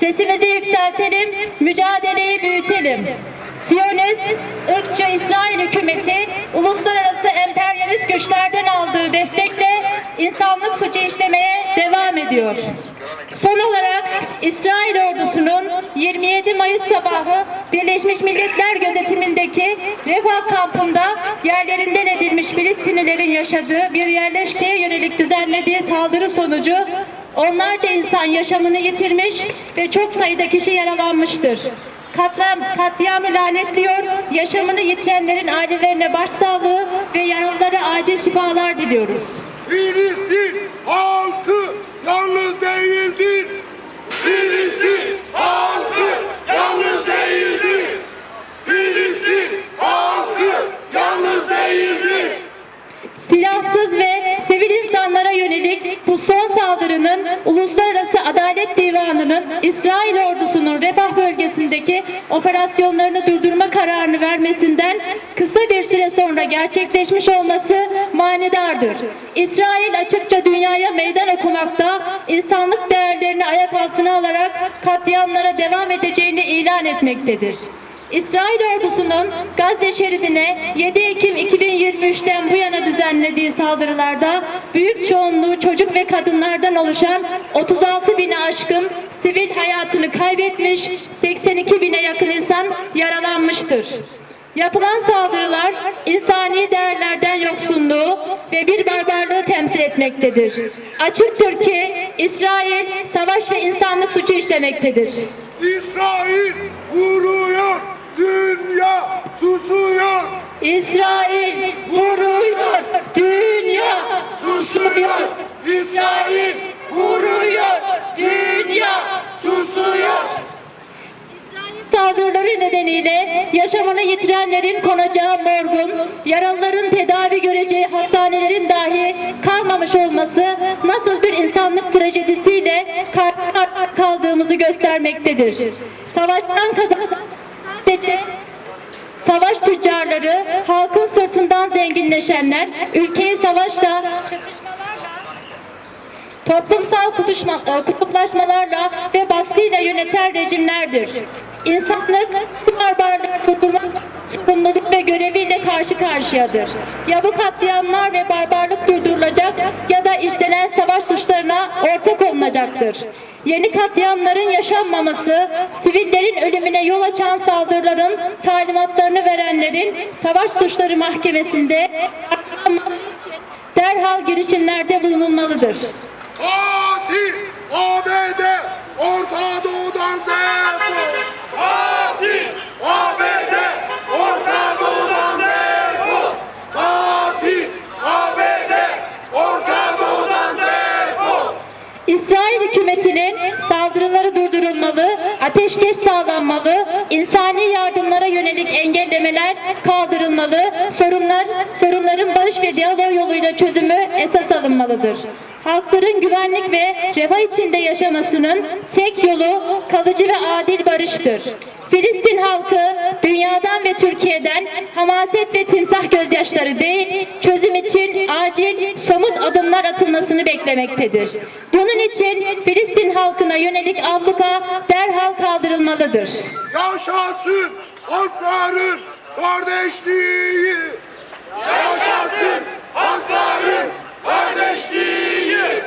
Sesimizi yükseltelim, mücadeleyi büyütelim. Siyonist, ırkçı İsrail hükümeti uluslararası emperyalist güçlerden aldığı destekle insanlık suçu işlemeye devam ediyor. Son olarak İsrail ordusunun 27 Mayıs sabahı Birleşmiş Milletler gözetimindeki Refah kampında yerlerinden edilmiş Filistinlilerin yaşadığı bir yerleşkeye yönelik düzenlediği saldırı sonucu onlarca insan yaşamını yitirmiş ve çok sayıda kişi yaralanmıştır. Katliam, katliamı lanetliyor, yaşamını yitirenlerin ailelerine başsağlığı ve yaralılara acil şifalar diliyoruz. Filistin halkı yalnız değildir. Uluslararası Adalet Divanı'nın İsrail ordusunun Refah bölgesindeki operasyonlarını durdurma kararını vermesinden kısa bir süre sonra gerçekleşmiş olması manidardır. İsrail açıkça dünyaya meydan okumakta, insanlık değerlerini ayak altına alarak katliamlara devam edeceğini ilan etmektedir. İsrail ordusunun Gazze şeridine 7 Ekim 2023'ten bu yana düzenlediği saldırılarda büyük çoğunluğu çocuk ve kadınlardan oluşan 36 bine aşkın sivil hayatını kaybetmiş, 82 bine yakın insan yaralanmıştır. Yapılan saldırılar insani değerlerden yoksunluğu ve bir barbarlığı temsil etmektedir. Açıktır ki İsrail savaş ve insanlık suçu işlemektedir. İsrail İsrail vuruyor, dünya susuyor. İsrail vuruyor, dünya susuyor. Saldırıları nedeniyle yaşamını yitirenlerin konacağı morgun, yaralıların tedavi göreceği hastanelerin dahi kalmamış olması nasıl bir insanlık trajedisiyle karşı kaldığımızı göstermektedir. Savaştan kazanan sadece Savaş tüccarları, halkın sırtından zenginleşenler, ülkeyi savaşla, toplumsal kutuşma, e, kutuplaşmalarla ve baskıyla yöneten rejimlerdir. İnsanlık bu barbarlığı durdurmak sorumluluk ve göreviyle karşı karşıyadır. Ya bu katliamlar ve barbarlık durdurulacak ya da işlenen savaş suçlarına ortak olunacaktır. Yeni katliamların yaşanmaması, sivillerin ölümüne yol açan saldırıların talimatlarını verenlerin savaş suçları mahkemesinde derhal girişimlerde bulunulmalıdır. Katil ABD Orta Doğu'dan. Katil ABD Orta Doğu'dan defol. Katil ABD Orta Doğu'dan defol. İsrail hükümetinin saldırıları durdurulmalı, ateşkes sağlanmalı, insani yardımlara yönelik engellemeler kaldırılmalı, sorunlar, sorunların barış ve diyalog yoluyla çözümü esas alınmalıdır. Halkların güvenlik ve refah içinde yaşamasının tek yolu kalıcı ve adil barıştır. Filistin halkı dünyadan ve Türkiye'den hamaset ve timsah gözyaşları değil, çözüm için acil somut adımlar atılmasını beklemektedir. Bunun için Filistin halkına yönelik abluka derhal kaldırılmalıdır. Yaşasın halkların kardeşliği. Yaşasın halkların kardeşliği.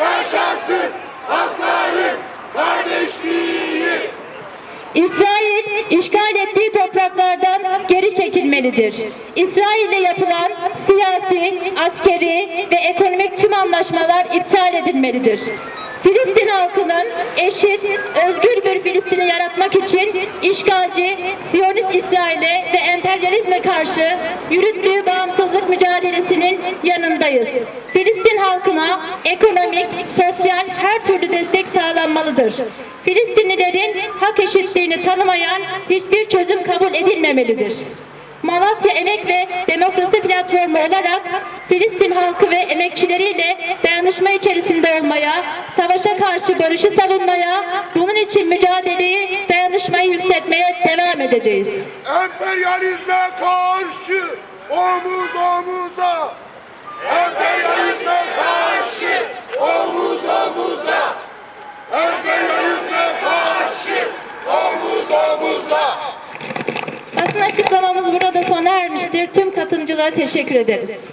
Yaşasın halkların kardeşliği. İsrail işgal ettiği çekilmelidir. İsrail'le yapılan siyasi, askeri ve ekonomik tüm anlaşmalar iptal edilmelidir. Filistin halkının eşit, özgür bir Filistin'i yaratmak için işgalci, Siyonist İsrail'e ve emperyalizme karşı yürüttüğü bağımsızlık mücadelesinin yanındayız. Filistin halkına ekonomik, sosyal her türlü destek sağlanmalıdır. Filistinlilerin hak eşitliğini tanımayan hiçbir çözüm kabul edilmemelidir. Malatya Emek ve Demokrasi Platformu olarak Filistin halkı ve emekçileriyle dayanışma içerisinde olmaya, savaşa karşı barışı savunmaya, bunun için mücadeleyi, dayanışmayı yükseltmeye devam edeceğiz. Emperyalizme karşı omuz omuza. Emperyalizme karşı omuz omuza. Emperyalizme karşı Basın açıklamamız burada sona ermiştir. Tüm katılımcılara teşekkür ederiz.